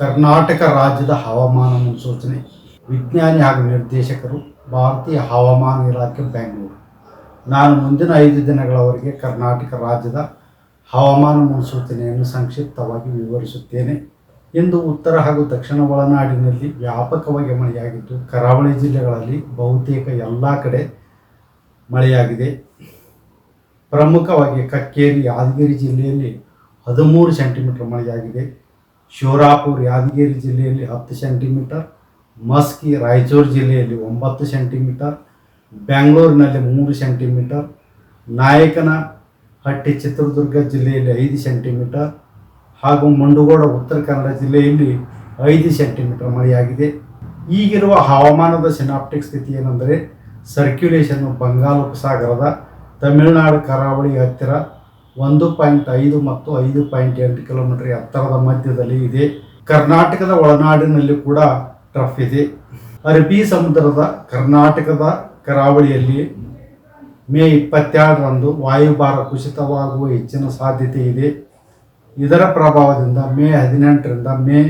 ಕರ್ನಾಟಕ ರಾಜ್ಯದ ಹವಾಮಾನ ಮುನ್ಸೂಚನೆ. ವಿಜ್ಞಾನಿ ಹಾಗೂ ನಿರ್ದೇಶಕರು ಭಾರತೀಯ ಹವಾಮಾನ ಇಲಾಖೆ, ಬೆಂಗಳೂರು. ನಾನು ಮುಂದಿನ ಐದು ದಿನಗಳವರೆಗೆ ಕರ್ನಾಟಕ ರಾಜ್ಯದ ಹವಾಮಾನ ಮುನ್ಸೂಚನೆಯನ್ನು ಸಂಕ್ಷಿಪ್ತವಾಗಿ ವಿವರಿಸುತ್ತೇನೆ. ಇಂದು ಉತ್ತರ ಹಾಗೂ ದಕ್ಷಿಣ ಒಳನಾಡಿನಲ್ಲಿ ವ್ಯಾಪಕವಾಗಿ ಮಳೆಯಾಗಿದ್ದು, ಕರಾವಳಿ ಜಿಲ್ಲೆಗಳಲ್ಲಿ ಬಹುತೇಕ ಎಲ್ಲ ಕಡೆ ಮಳೆಯಾಗಿದೆ. ಪ್ರಮುಖವಾಗಿ ಕಕ್ಕೇರಿ, ಯಾದಗಿರಿ ಜಿಲ್ಲೆಯಲ್ಲಿ ಹದಿಮೂರು ಸೆಂಟಿಮೀಟರ್ ಮಳೆಯಾಗಿದೆ. ಶಿವರಾಪುರ ಯಾದಗಿರಿ ಜಿಲ್ಲೆಯಲ್ಲಿ ಹತ್ತು ಸೆಂಟಿಮೀಟರ್, ಮಸ್ಕಿ ರಾಯಚೂರು ಜಿಲ್ಲೆಯಲ್ಲಿ ಒಂಬತ್ತು ಸೆಂಟಿಮೀಟರ್, ಬೆಂಗಳೂರಿನಲ್ಲಿ ಮೂರು ಸೆಂಟಿಮೀಟರ್, ನಾಯಕನಹಟ್ಟಿ ಚಿತ್ರದುರ್ಗ ಜಿಲ್ಲೆಯಲ್ಲಿ ಐದು ಸೆಂಟಿಮೀಟರ್ ಹಾಗೂ ಮಂಡುಗೋಡ ಉತ್ತರ ಕನ್ನಡ ಜಿಲ್ಲೆಯಲ್ಲಿ ಐದು ಸೆಂಟಿಮೀಟರ್ ಮಳೆಯಾಗಿದೆ. ಈಗಿರುವ ಹವಾಮಾನದ ಸಿನಾಪ್ಟಿಕ್ ಸ್ಥಿತಿ ಏನೆಂದರೆ ಸರ್ಕ್ಯುಲೇಷನ್ನು ಬಂಗಾಳ ಉಪಸಾಗರದ ತಮಿಳುನಾಡು ಕರಾವಳಿ ಹತ್ತಿರ ಒಂದು ಪಾಯಿಂಟ್ ಐದು ಮತ್ತು ಐದು ಪಾಯಿಂಟ್ ಎಂಟು ಕಿಲೋಮೀಟರ್ ಎತ್ತರದ ಮಧ್ಯದಲ್ಲಿ ಇದೆ. ಕರ್ನಾಟಕದ ಒಳನಾಡಿನಲ್ಲಿ ಕೂಡ ಟ್ರಫ್ ಇದೆ. ಅರಬ್ಬಿ ಸಮುದ್ರದ ಕರ್ನಾಟಕದ ಕರಾವಳಿಯಲ್ಲಿ ಮೇ ಇಪ್ಪತ್ತೆರಡರಂದು ವಾಯುಭಾರ ಕುಸಿತವಾಗುವ ಹೆಚ್ಚಿನ ಸಾಧ್ಯತೆ ಇದೆ. ಇದರ ಪ್ರಭಾವದಿಂದ ಮೇ ಹದಿನೆಂಟರಿಂದ ಮೇ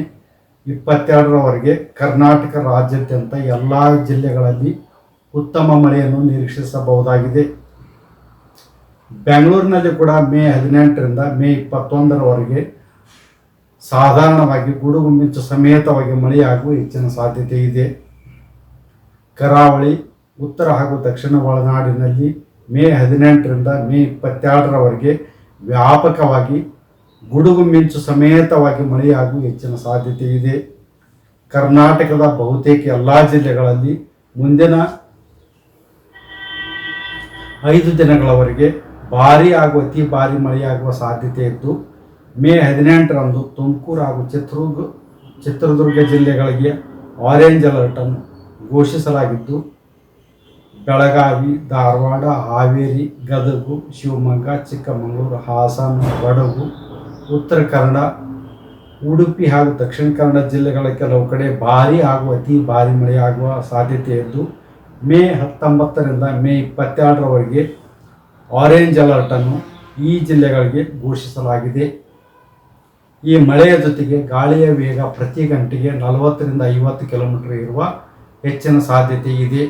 ಇಪ್ಪತ್ತೆರಡರವರೆಗೆ ಕರ್ನಾಟಕ ರಾಜ್ಯಾದ್ಯಂತ ಎಲ್ಲ ಜಿಲ್ಲೆಗಳಲ್ಲಿ ಉತ್ತಮ ಮಳೆಯನ್ನು ನಿರೀಕ್ಷಿಸಬಹುದಾಗಿದೆ. ಬೆಂಗಳೂರಿನಲ್ಲಿ ಕೂಡ ಮೇ ಹದಿನೆಂಟರಿಂದ ಮೇ ಇಪ್ಪತ್ತೊಂದರವರೆಗೆ ಸಾಧಾರಣವಾಗಿ ಗುಡುಗು ಮಿಂಚು ಸಮೇತವಾಗಿ ಮಳೆಯಾಗುವ ಹೆಚ್ಚಿನ ಸಾಧ್ಯತೆ ಇದೆ. ಕರಾವಳಿ, ಉತ್ತರ ಹಾಗೂ ದಕ್ಷಿಣ ಒಳನಾಡಿನಲ್ಲಿ ಮೇ ಹದಿನೆಂಟರಿಂದ ಮೇ ಇಪ್ಪತ್ತೆರಡರವರೆಗೆ ವ್ಯಾಪಕವಾಗಿ ಗುಡುಗು ಮಿಂಚು ಸಮೇತವಾಗಿ ಮಳೆಯಾಗುವ ಹೆಚ್ಚಿನ ಸಾಧ್ಯತೆ ಇದೆ. ಕರ್ನಾಟಕದ ಬಹುತೇಕ ಎಲ್ಲ ಜಿಲ್ಲೆಗಳಲ್ಲಿ ಮುಂದಿನ ಐದು ದಿನಗಳವರೆಗೆ ಭಾರಿ ಹಾಗೂ ಅತಿ ಭಾರಿ ಮಳೆಯಾಗುವ ಸಾಧ್ಯತೆ ಇದ್ದು, ಮೇ ಹದಿನೆಂಟರಂದು ತುಮಕೂರು ಹಾಗೂ ಚಿತ್ರದುರ್ಗ ಚಿತ್ರದುರ್ಗ ಜಿಲ್ಲೆಗಳಿಗೆ ಆರೆಂಜ್ ಅಲರ್ಟನ್ನು ಘೋಷಿಸಲಾಗಿದ್ದು, ಬೆಳಗಾವಿ, ಧಾರವಾಡ, ಹಾವೇರಿ, ಗದಗು, ಶಿವಮೊಗ್ಗ, ಚಿಕ್ಕಮಗಳೂರು, ಹಾಸನ ಕೊಡಗು ಉತ್ತರ ಕನ್ನಡ, ಉಡುಪಿ ಹಾಗೂ ದಕ್ಷಿಣ ಕನ್ನಡ ಜಿಲ್ಲೆಗಳ ಕೆಲವು ಕಡೆ ಭಾರಿ ಹಾಗೂ ಅತಿ ಭಾರಿ ಮಳೆಯಾಗುವ ಸಾಧ್ಯತೆ ಇದ್ದು, ಮೇ ಹತ್ತೊಂಬತ್ತರಿಂದ ಮೇ ಇಪ್ಪತ್ತೆರಡರವರೆಗೆ ಆರೆಂಜ್ ಅಲರ್ಟನ್ನು ಈ ಜಿಲ್ಲೆಗಳಿಗೆ ಘೋಷಿಸಲಾಗಿದೆ. ಈ ಮಳೆಯ ಜೊತೆಗೆ ಗಾಳಿಯ ವೇಗ ಪ್ರತಿ ಗಂಟೆಗೆ ನಲವತ್ತರಿಂದ ಐವತ್ತು ಕಿಲೋಮೀಟರ್ ಇರುವ ಹೆಚ್ಚಿನ ಸಾಧ್ಯತೆ ಇದೆ.